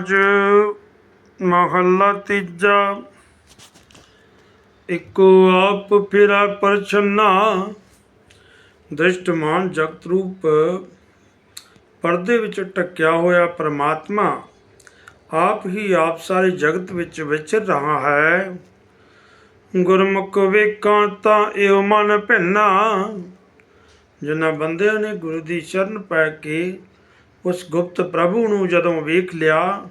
ਰਾਜ ਮਹੱਲਾ ਤੀਜਾ। ਇਕੋ ਆਪ ਫਿਰੈ ਪਰਛਨਾ, ਦ੍ਰਿਸ਼ਟਮਾਨ ਜਗਤ ਰੂਪ। ਪਰਦੇ ਵਿੱਚ ਟਕਿਆ ਹੋਇਆ ਪ੍ਰਮਾਤਮਾ, ਆਪ ਹੀ ਆਪ ਸਾਰੇ ਜਗਤ ਵਿੱਚ ਵਿਚਰ ਰਹਾ ਹੈ। ਗੁਰਮੁਖ ਵੇਖਾਂ ਤਾਂ ਇਹੋ ਮਨ ਭਿੰਨਾ, ਜਿਨ੍ਹਾਂ ਬੰਦਿਆਂ ਨੇ ਗੁਰੂ ਦੀ ਸ਼ਰਨ ਪੈ ਕੇ ਉਸ ਗੁਪਤ ਪ੍ਰਭੂ ਨੂੰ ਜਦੋਂ ਵੇਖ ਲਿਆ,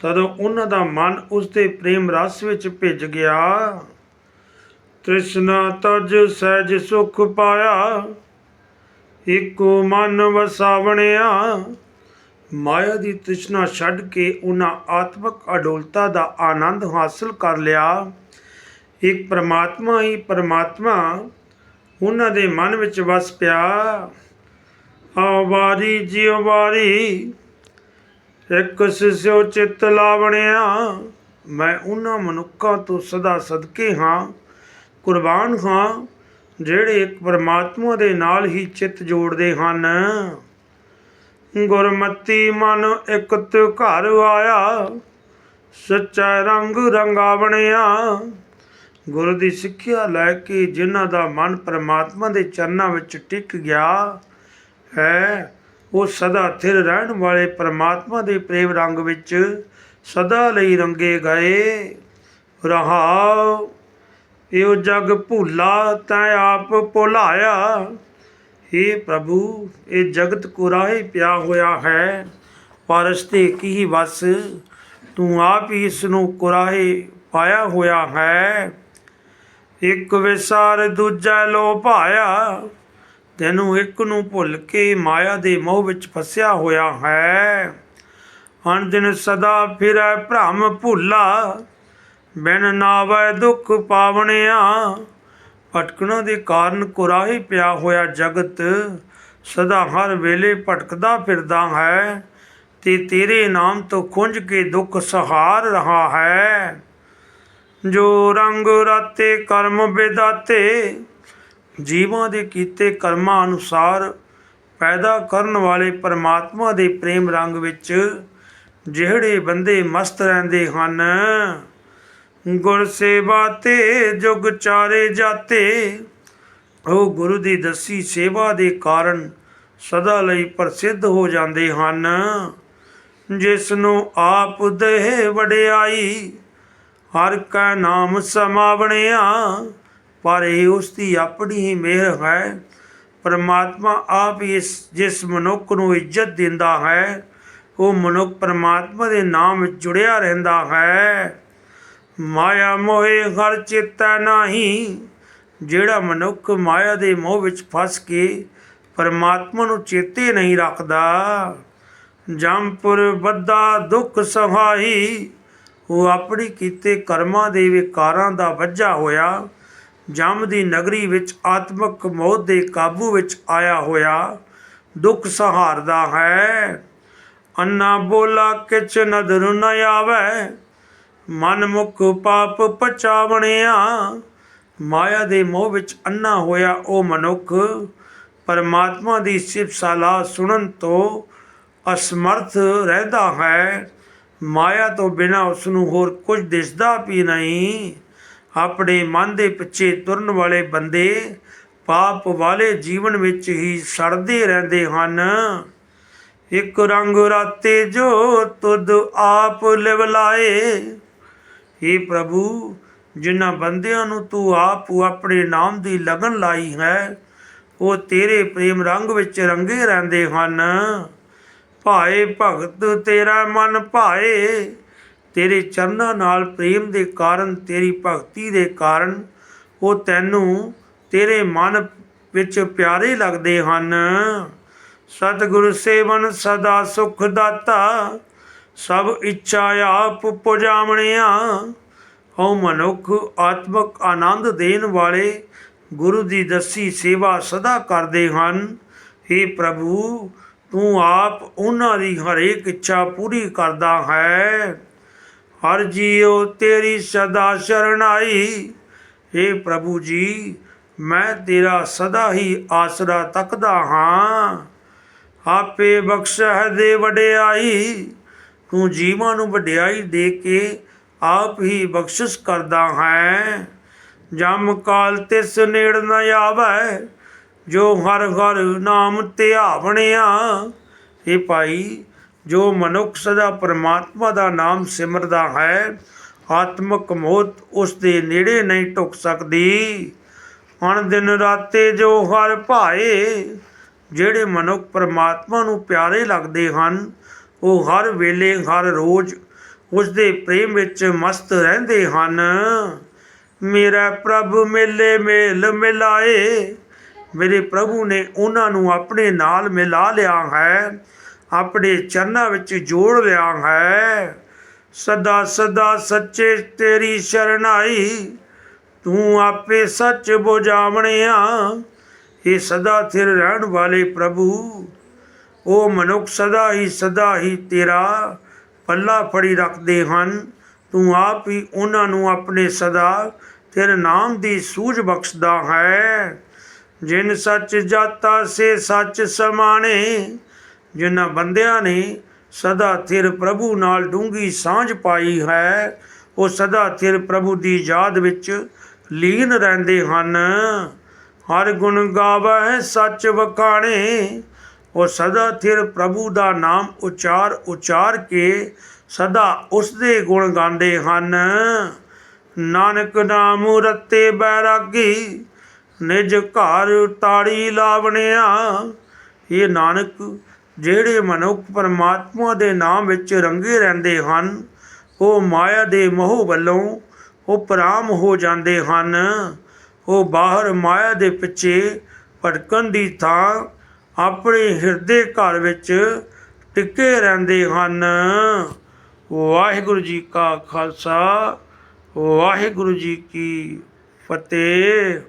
ਤਦੋਂ ਉਹਨਾਂ ਦਾ ਮਨ ਉਸ ਦੇ ਪ੍ਰੇਮ ਰਸ ਵਿੱਚ ਭਿੱਜ ਗਿਆ। ਤ੍ਰਿਸ਼ਨਾ ਤਜ ਸਹਿਜ ਸੁਖ ਪਾਇਆ ਏਕੋ ਮਨ ਵਸਾਵਣਿਆ। ਮਾਇਆ ਦੀ ਤ੍ਰਿਸ਼ਨਾ ਛੱਡ ਕੇ ਉਹਨਾਂ ਆਤਮਿਕ ਅਡੋਲਤਾ ਦਾ ਆਨੰਦ ਹਾਸਲ ਕਰ ਲਿਆ। ਇੱਕ ਪ੍ਰਮਾਤਮਾ ਹੀ ਪ੍ਰਮਾਤਮਾ, ਉਹਨਾਂ ਦੇ ਮਨ ਵਿੱਚ ਵਸ ਪਿਆ। ਆਵਾਰੀ ਵਾਰੀ ਜਿਉ ਵਾਰੀ। ਇੱਕ ਸਿਸਿਓ ਚਿੱਤ ਲਾਵਣਿਆ, ਮੈਂ ਉਹਨਾਂ ਮਨੁੱਖਾਂ ਤੋਂ ਸਦਾ ਸਦਕੇ ਹਾਂ, ਕੁਰਬਾਨ ਹਾਂ, ਜਿਹੜੇ ਇੱਕ ਪਰਮਾਤਮਾ ਦੇ ਨਾਲ ਹੀ ਚਿੱਤ ਜੋੜਦੇ ਹਨ। ਗੁਰਮਤੀ ਮਨ ਇੱਕ ਤਿਉ ਘਰ ਆਇਆ, ਸੱਚਾ ਰੰਗ ਰੰਗਾਵਣਿਆ। ਗੁਰੂ ਦੀ ਸਿੱਖਿਆ ਲੈ ਕੇ ਜਿਨ੍ਹਾਂ ਦਾ ਮਨ ਪਰਮਾਤਮਾ ਦੇ ਚਰਨਾਂ ਵਿੱਚ ਟਿਕ ਗਿਆ ਹੈ, ਉਹ ਸਦਾ ਥਿਰ ਰਹਿਣ ਵਾਲੇ ਪਰਮਾਤਮਾ ਦੇ ਪ੍ਰੇਮ ਰੰਗ ਵਿੱਚ ਸਦਾ ਲਈ ਰੰਗੇ ਗਏ। ਰਹਾਉ, ਇਹੋ ਜਗ ਭੁੱਲਾ ਤੈ ਆਪ ਭੁਲਾਇਆ। हे ਪ੍ਰਭੂ, ਇਹ ਜਗਤ ਕੁਰਾਹੇ ਪਿਆ ਹੋਇਆ ਹੈ ਪਰ ਤੇ ਕੀ ਵਸ? ਤੂੰ ਆਪ ਹੀ ਇਸ ਨੂੰ ਕੁਰਾਹੇ ਪਾਇਆ ਹੋਇਆ ਹੈ। ਇੱਕ ਵਿਸਾਰ ਦੂਜਾ ਲੋ ਭਾਇਆ। ਤੈਨੂੰ ਇੱਕ ਨੂੰ ਭੁੱਲ ਕੇ ਮਾਇਆ ਦੇ ਮੋਹ ਵਿੱਚ ਫਸਿਆ ਹੋਇਆ ਹੈ। ਹਣ ਦਿਨ ਸਦਾ ਫਿਰੈ ਭ੍ਰਮ ਭੁੱਲਾ, ਬਿਨ ਨਾਵੈ ਦੁੱਖ ਪਾਵਣਿਆ। ਭਟਕਣਾ ਦੇ ਕਾਰਨ ਕੁਰਾਹੇ ਪਿਆ ਹੋਇਆ ਜਗਤ, ਸਦਾ ਹਰ ਵੇਲੇ ਭਟਕਦਾ ਫਿਰਦਾ ਹੈ। ਤੇ ਤੇਰੇ ਨਾਮ ਤੋਂ ਖੁੰਝ ਕੇ ਦੁੱਖ ਸਹਾਰ ਰਹਾ ਹੈ। ਜੋ ਰੰਗ ਰਾਤੇ ਕਰਮ ਵਿਦਾਤੇ ਜੀਵਾਂ ਦੇ ਕੀਤੇ ਕਰਮਾਂ ਅਨੁਸਾਰ ਪੈਦਾ ਕਰਨ ਵਾਲੇ ਪਰਮਾਤਮਾ ਦੇ ਪ੍ਰੇਮ ਰੰਗ ਵਿੱਚ ਜਿਹੜੇ ਬੰਦੇ ਮਸਤ ਰਹਿੰਦੇ ਹਨ, ਗੁਰ ਸੇਵਾ ਤੇ ਜੁਗ ਚਾਰੇ ਜਾਤੇ, ਉਹ ਗੁਰੂ ਦੀ ਦਸੀ ਸੇਵਾ ਦੇ ਕਾਰਨ ਸਦਾ ਲਈ ਪ੍ਰਸਿੱਧ ਹੋ ਜਾਂਦੇ ਹਨ। ਜਿਸ ਨੂੰ ਆਪ ਦੇ ਵਡਿਆਈ, ਹਰ ਕਾ ਨਾਮ ਸਮਾਵਣਿਆ ਪਰ ਇਹ ਉਸ ਦੀ ਆਪਣੀ ਹੀ ਮਿਹਰ ਹੈ। ਪਰਮਾਤਮਾ ਆਪ ਹੀ ਇਸ, ਜਿਸ ਮਨੁੱਖ ਨੂੰ ਇੱਜ਼ਤ ਦਿੰਦਾ ਹੈ, ਉਹ ਮਨੁੱਖ ਪਰਮਾਤਮਾ ਦੇ ਨਾਮ ਵਿੱਚ ਜੁੜਿਆ ਰਹਿੰਦਾ ਹੈ। ਮਾਇਆ ਮੋਹੇ ਹਰ ਚੇਤਾ ਨਹੀਂ, ਜਿਹੜਾ ਮਨੁੱਖ ਮਾਇਆ ਦੇ ਮੋਹ ਵਿੱਚ ਫਸ ਕੇ ਪਰਮਾਤਮਾ ਨੂੰ ਚੇਤੇ ਨਹੀਂ ਰੱਖਦਾ। ਜੰਪੁਰ ਬੱਦਾ ਦੁੱਖ ਸਹਾਈ ਉਹ ਆਪਣੀ ਕੀਤੇ ਕਰਮਾਂ ਦੇ ਵਿਕਾਰਾਂ ਦਾ ਵੱਜਾ ਹੋਇਆ। ਜਮ ਦੀ ਨਗਰੀ ਵਿੱਚ ਆਤਮਕ ਮੌਤ ਦੇ ਕਾਬੂ ਵਿੱਚ ਆਇਆ ਹੋਇਆ ਦੁੱਖ ਸਹਾਰਦਾ ਹੈ। ਅੰਨਾ ਬੋਲਾ ਕਿਛ ਨਦਰ ਨ ਆਵੇ ਮਨ ਮੁਖ ਪਾਪ ਪਚਾਵਣਿਆ। ਮਾਇਆ ਦੇ ਮੋਹ ਵਿੱਚ ਅੰਨਾ ਹੋਇਆ ਉਹ ਮਨੁੱਖ, ਪਰਮਾਤਮਾ ਦੀ ਸਿਫਤ ਸਲਾਹ ਸੁਣਨ ਤੋਂ ਅਸਮਰਥ ਰਹਿੰਦਾ ਹੈ। ਮਾਇਆ ਤੋਂ ਬਿਨਾ ਉਸ ਨੂੰ ਹੋਰ ਕੁਝ ਦਿਸਦਾ ਵੀ ਨਹੀਂ। ਆਪਣੇ ਮਨ ਦੇ ਪਿੱਛੇ ਤੁਰਨ ਵਾਲੇ ਬੰਦੇ ਪਾਪ ਵਾਲੇ ਜੀਵਨ ਵਿੱਚ ਹੀ ਸੜਦੇ ਰਹਿੰਦੇ ਹਨ। ਇੱਕ ਰੰਗ ਰਾਤੇ ਜੋ ਤੁਧ ਆਪ ਲਿਵ हे ਪ੍ਰਭੂ, ਜਿਨ੍ਹਾਂ ਬੰਦਿਆਂ ਨੂੰ ਤੂੰ ਆਪ ਆਪਣੇ ਨਾਮ ਦੀ ਲਗਨ ਲਾਈ ਹੈ, ਉਹ ਤੇਰੇ ਪ੍ਰੇਮ ਰੰਗ ਵਿੱਚ ਰੰਗੇ ਰਹਿੰਦੇ ਹਨ। ਭਾਏ ਭਗਤ, ਤੇਰਾ ਮਨ ਭਾਏ। ਤੇਰੇ ਚਰਨਾਂ ਨਾਲ ਪ੍ਰੇਮ ਦੇ ਕਾਰਨ, ਤੇਰੀ ਭਗਤੀ ਦੇ ਕਾਰਨ ਉਹ ਤੈਨੂੰ ਤੇਰੇ ਮਨ ਵਿੱਚ ਪਿਆਰੇ ਲੱਗਦੇ ਹਨ। ਸਤਿਗੁਰ ਸੇਵਨ ਸਦਾ ਸੁਖ ਦਾਤਾ, ਸਭ ਇੱਛਾ ਆਪ ਪੁਜਾਵਣਿਆ। ਹਉ ਮਨੁੱਖ ਆਤਮਕ ਆਨੰਦ ਦੇਣ ਵਾਲੇ ਗੁਰੂ ਦੀ ਦੱਸੀ ਸੇਵਾ ਸਦਾ ਕਰਦੇ ਹਨ। हे ਪ੍ਰਭੂ, ਤੂੰ ਆਪ ਉਹਨਾਂ ਦੀ ਹਰੇਕ ਇੱਛਾ ਪੂਰੀ ਕਰਦਾ ਹੈ। ਹਰ ਜੀਉ ਤੇਰੀ ਸਦਾ ਸ਼ਰਣਾਈ हे ਪ੍ਰਭੂ ਜੀ, ਮੈਂ ਤੇਰਾ ਸਦਾ ਹੀ ਆਸਰਾ ਤੱਕਦਾ ਹਾਂ। ਆਪੇ ਬਖਸ਼ਹਿ ਦੇ ਵਡਿਆਈ, ਤੂੰ ਜੀਵਾਂ ਨੂੰ ਵਡਿਆਈ ਦੇ ਕੇ ਆਪ ਹੀ ਬਖਸ਼ਿਸ਼ ਕਰਦਾ ਹੈ। ਜਮ ਕਾਲ ਤਿਸ ਨੇੜ ਨ ਆਵੈ, ਜੋ ਹਰ ਹਰ ਨਾਮ ਧਿਆਵਣਿਆ। ਇਹ ਭਾਈ ਜੋ ਮਨੁੱਖ ਸਦਾ ਪਰਮਾਤਮਾ ਦਾ ਨਾਮ ਸਿਮਰਦਾ ਹੈ, ਆਤਮਕ ਮੌਤ ਉਸ ਦੇ ਨੇੜੇ ਨਹੀਂ ਟੁਕ ਸਕਦੀ। ਹਣ ਦਿਨ ਰਾਤੇ ਜੋ ਹਰ ਭਾਏ, ਜਿਹੜੇ ਮਨੁੱਖ ਪਰਮਾਤਮਾ ਨੂੰ ਪਿਆਰੇ ਲੱਗਦੇ ਹਨ, ਉਹ ਹਰ ਵੇਲੇ, ਹਰ ਰੋਜ਼ ਉਸ ਦੇ ਪ੍ਰੇਮ ਵਿੱਚ ਮਸਤ ਰਹਿੰਦੇ ਹਨ। ਮੇਰਾ ਪ੍ਰਭ ਮੇਲੇ ਮੇਲ ਮਿਲਾਏ, ਮੇਰੇ ਪ੍ਰਭੂ ਨੇ ਉਹਨਾਂ ਨੂੰ ਆਪਣੇ ਨਾਲ ਮਿਲਾ ਲਿਆ ਹੈ। ਆਪਣੇ ਚਰਨਾਂ ਵਿੱਚ ਜੋੜ ਲਿਆ ਹੈ। ਸਦਾ ਸਦਾ ਸੱਚੇ ਤੇਰੀ ਸ਼ਰਨਾਈ ਤੂੰ ਆਪੇ ਸੱਚ ਬੁਝਾਵਣਿਆ। ਇਹ ਸਦਾ ਥਿਰ ਰਹਿਣ ਵਾਲੇ ਪ੍ਰਭੂ ਉਹ ਮਨੁੱਖ ਸਦਾ ਹੀ ਸਦਾ ਹੀ ਤੇਰਾ ਪੱਲਾ ਫੜੀ ਰੱਖਦੇ ਹਨ। ਤੂੰ ਆਪ ਹੀ ਉਹਨਾਂ ਨੂੰ ਆਪਣੇ ਸਦਾ ਤੇਰੇ ਨਾਮ ਦੀ ਸੂਝ ਬਖਸ਼ਦਾ ਹੈ। ਜਿਨ ਸੱਚ ਜਾਤਾ, ਸੇ ਸੱਚ ਸਮਾਣੇ ਜਿਨ੍ਹਾਂ ਬੰਦਿਆਂ ਨੇ ਸਦਾ ਥਿਰ ਪ੍ਰਭੂ ਨਾਲ ਡੂੰਗੀ ਸਾਂਝ ਪਾਈ ਹੈ, ਉਹ ਸਦਾ ਥਿਰ ਪ੍ਰਭੂ ਦੀ ਯਾਦ ਵਿੱਚ ਲੀਨ ਰਹਿੰਦੇ ਹਨ। ਹਰ ਗੁਣ ਗਾਵੈ ਸੱਚ ਵਖਾਣੇ, ਉਹ ਸਦਾ ਥਿਰ ਪ੍ਰਭੂ ਦਾ ਨਾਮ ਉਚਾਰ ਉਚਾਰ ਕੇ ਸਦਾ ਉਸ ਦੇ ਗੁਣ ਗਾਉਂਦੇ ਹਨ। ਨਾਨਕ ਨਾਮ ਰਤੇ ਬੈਰਾਗੀ, ਨਿਜ ਘਰ ਤਾੜੀ ਲਾਵਣਿਆ। ਇਹ ਨਾਨਕ ਜਿਹੜੇ ਮਨੁੱਖ ਪਰਮਾਤਮਾ ਦੇ ਨਾਮ ਵਿੱਚ ਰੰਗੇ ਰਹਿੰਦੇ ਹਨ, ਉਹ ਮਾਇਆ ਦੇ ਮੋਹ ਵੱਲੋਂ ਉਪਰਾਮ ਹੋ ਜਾਂਦੇ ਹਨ। ਉਹ ਬਾਹਰ ਮਾਇਆ ਦੇ ਪਿੱਛੇ ਭਟਕਣ ਦੀ ਥਾਂ ਆਪਣੇ ਹਿਰਦੇ ਘਰ ਵਿੱਚ ਟਿੱਕੇ ਰਹਿੰਦੇ ਹਨ। ਵਾਹਿਗੁਰੂ ਜੀ ਕਾ ਖਾਲਸਾ, ਵਾਹਿਗੁਰੂ ਜੀ ਕੀ ਫਤਿਹ।